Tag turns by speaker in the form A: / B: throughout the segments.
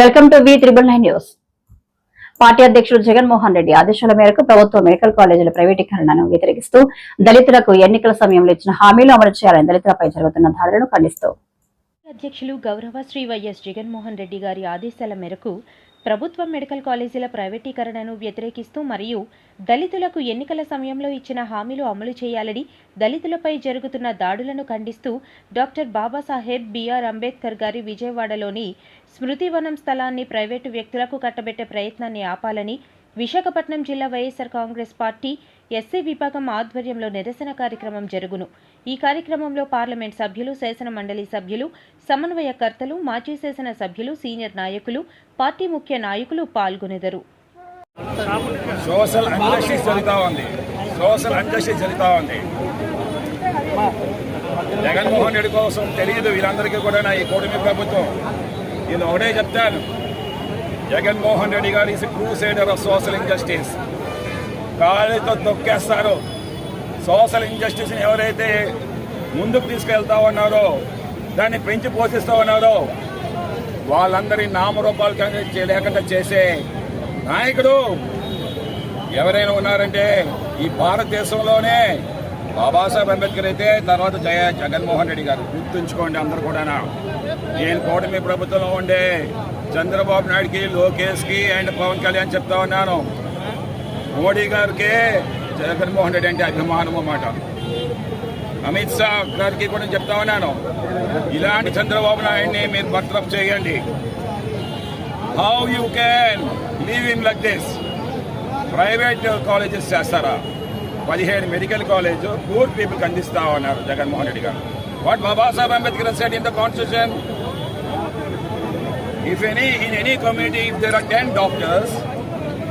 A: Welcome to V triple nine news. Party అధ్యక్షుడు జగన్మోహన్ రెడ్డి ఆదేశాల మేరకు ప్రభుత్వ మెడికల్ కాలేజీల ప్రైవేటీకరణను వ్యతిరేకిస్తూ దళితులకు ఎన్నికల సమయంలో ఇచ్చిన హామీలు అమలు చేయాలని దళితులపై జరుగుతున్న దాడులను ఖండిస్తూ.
B: అధ్యక్షులు గౌరవ శ్రీ వైఎస్ జగన్మోహన్ రెడ్డి గారి ఆదేశాల మేరకు ప్రభుత్వ మెడికల్ కాలేజీల ప్రైవేటీకరణను వ్యతిరేకిస్తూ మరియు దళితులకు ఎన్నికల సమయంలో ఇచ్చిన హామీలు అమలు చేయాలని దళితులపై జరుగుతున్న దాడులను ఖండిస్తూ డాక్టర్ బాబాసాహెబ్ బిఆర్ అంబేద్కర్ గారి విజయవాడలోని స్మృతివనం స్థలాన్ని ప్రైవేటు వ్యక్తులకు కట్టబెట్టే ప్రయత్నాన్ని ఆపాలని విశాఖపట్నం జిల్లా వైఎస్ఆర్ కాంగ్రెస్ పార్టీ ఎస్సీ విభాగం ఆధ్వర్యంలో నిరసన కార్యక్రమం జరుగును. ఈ కార్యక్రమంలో పార్లమెంట్ సభ్యులు శాసన మండలి సభ్యులు సమన్వయకర్తలు మాజీ శాసన సభ్యులు సీనియర్ నాయకులు పార్టీ ముఖ్య నాయకులు పాల్గొనెదరు.
C: సోషల్ సోషల్ జగన్మోహన్ రెడ్డి కోసం తెలియదు వీళ్ళందరికీ కూడా ఈ కూటమి ప్రభుత్వం. నేను ఒకటే చెప్తాను. జగన్మోహన్ రెడ్డి గారు is crusader of social injustice. కాళ్ళతో తొక్కేస్తారు. సోషల్ ఇంజస్టిస్ని ఎవరైతే ముందుకు తీసుకెళ్తా ఉన్నారో దాన్ని పెంచి పోషిస్తూ ఉన్నారో వాళ్ళందరి నామరూపాలు లేకుండా చేసే నాయకుడు ఎవరైనా ఉన్నారంటే ఈ భారతదేశంలోనే బాబాసాహెబ్ అంబేద్కర్ అయితే తర్వాత జయ జగన్మోహన్ రెడ్డి గారు గుర్తుంచుకోండి అందరు కూడా నేను కూటమి ప్రభుత్వంలో ఉండే చంద్రబాబు నాయుడుకి లోకేష్కి అండ్ పవన్ కళ్యాణ్ చెప్తా ఉన్నాను. మోడీ గారికి జగన్మోహన్ రెడ్డి అంటే అభిమానం అన్నమాట. అమిత్ షా గారికి కూడా చెప్తా ఉన్నాను. ఇలాంటి చంద్రబాబు నాయుడిని మీరు బర్తరఫ్ చేయండి. How you can leave in like this private colleges చేస్తారా? పదిహేను మెడికల్ కాలేజ్ పూర్ పీపుల్కి అందిస్తా ఉన్నారు జగన్మోహన్ రెడ్డి గారు. What Babasaheb Ambedkar set in the constitution if any in any community if there are ten doctors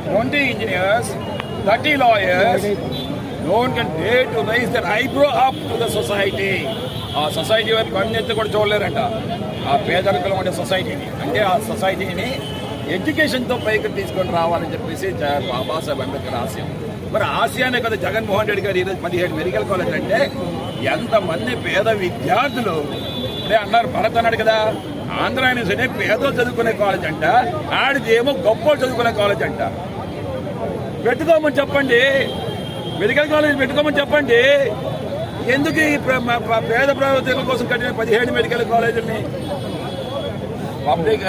C: twenty engineers thirty lawyers don't can day to to their eyebrow up to the society ఆ society వైపు కన్నెత్తి కూడా చూడలేరంట. ఆ పేదరికలు ఉండే సొసైటీని అంటే ఆ సొసైటీని ఎడ్యుకేషన్తో పైకి తీసుకొని రావాలని చెప్పేసి బాబాసాహెబ్ అంబేద్కర్ ఆశయం. మరి ఆసియానే కదా జగన్మోహన్ రెడ్డి గారు ఈరోజు పదిహేడు మెడికల్ కాలేజ్ అంటే ఎంతమంది పేద విద్యార్థులు ఇప్పుడే అన్నారు భరత్ అన్నాడు కదా ఆంధ్ర యూనివర్సిటీ పేదలు చదువుకునే కాలేజ్ అంట ఆడిదేమో ఏమో గొప్ప చదువుకునే కాలేజ్ అంట. పెట్టుకోమని చెప్పండి మెడికల్ కాలేజ్ పెట్టుకోమని చెప్పండి. ఎందుకు ఈ పేద ప్రవర్తన కోసం కట్టిన పదిహేడు మెడికల్ కాలేజీని పబ్లిక్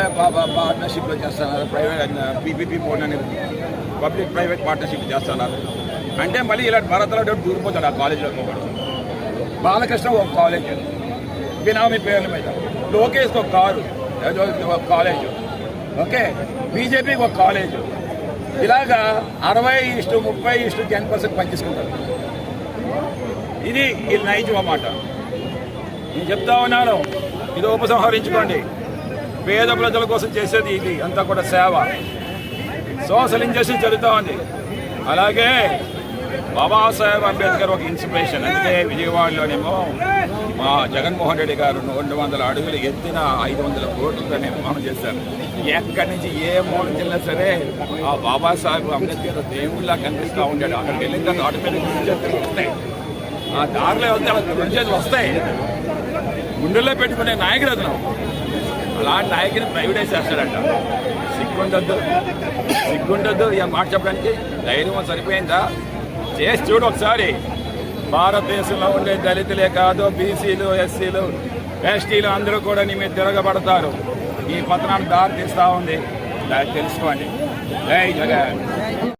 C: పార్ట్నర్షిప్లో చేస్తున్నారు ప్రైవేట్ పీపీపీ బోర్డు అనేది. పబ్లిక్ ప్రైవేట్ పార్ట్నర్షిప్ చేస్తున్నారు. అంటే మళ్ళీ ఇలాంటి భారత్లో దూరిపోతాడు ఆ కాలేజీలో ఒకడు బాలకృష్ణ ఒక కాలేజ్. బినామీ పేర్ల మీద. లోకేష్ ఒక కారు. ఒక కాలేజ్. ఓకే? బీజేపీకి ఒక కాలేజ్. ఇలాగా అరవై ఇష్టు ముప్పై ఇష్టు టెన్ పర్సెంట్ పంచేసుకుంటారు ఇది ఇది నైజం అన్నమాట. నేను చెప్తా ఉన్నాను. ఇది ఉపసంహరించుకోండి. పేద ప్రజల కోసం చేసేది ఇది. అంతా కూడా సేవ. సోషల్ ఇంజస్టిస్ జరుగుతూ ఉంది అలాగే బాబాసాహెబ్ అంబేద్కర్ ఒక ఇన్స్పిరేషన్. అంటే విజయవాడలోనేమో మా జగన్మోహన్ రెడ్డి గారు రెండు వందల అడుగులు ఎత్తిన ఐదు వందల కోట్లతో నిర్మాణం చేశారు ఎక్కడి నుంచి ఏ మూల చెల్లినా సరే ఆ బాబాసాహెబ్ అంబేద్కర్ దేవుళ్ళ కనిపిస్తూ ఉండాడు అక్కడికి వెళ్ళిన తర్వాత ఆటోమేటిక్ వస్తాయి. ఆ దారిలో వెళ్తే అలా రుచేది వస్తాయి. గుండెల్లో పెట్టుకునే నాయకుడు అతను. అలాంటి నాయకుని ప్రైవేటైజ్ చేస్తాడంట సిగ్గుండద్దు. సిగ్గుండద్దు. ఇక మాట చెప్పడానికి ధైర్యం సరిపోయిందా? చేసి చూడు ఒకసారి. భారతదేశంలో ఉండే దళితులే కాదు బీసీలు ఎస్సీలు ఎస్టీలు అందరూ కూడా నీ మీద తిరగబడతారు. ఈ పతనాన్ని దారి తీస్తూ ఉంది. దాన్ని తెలుసుకోండి. జై జగన్.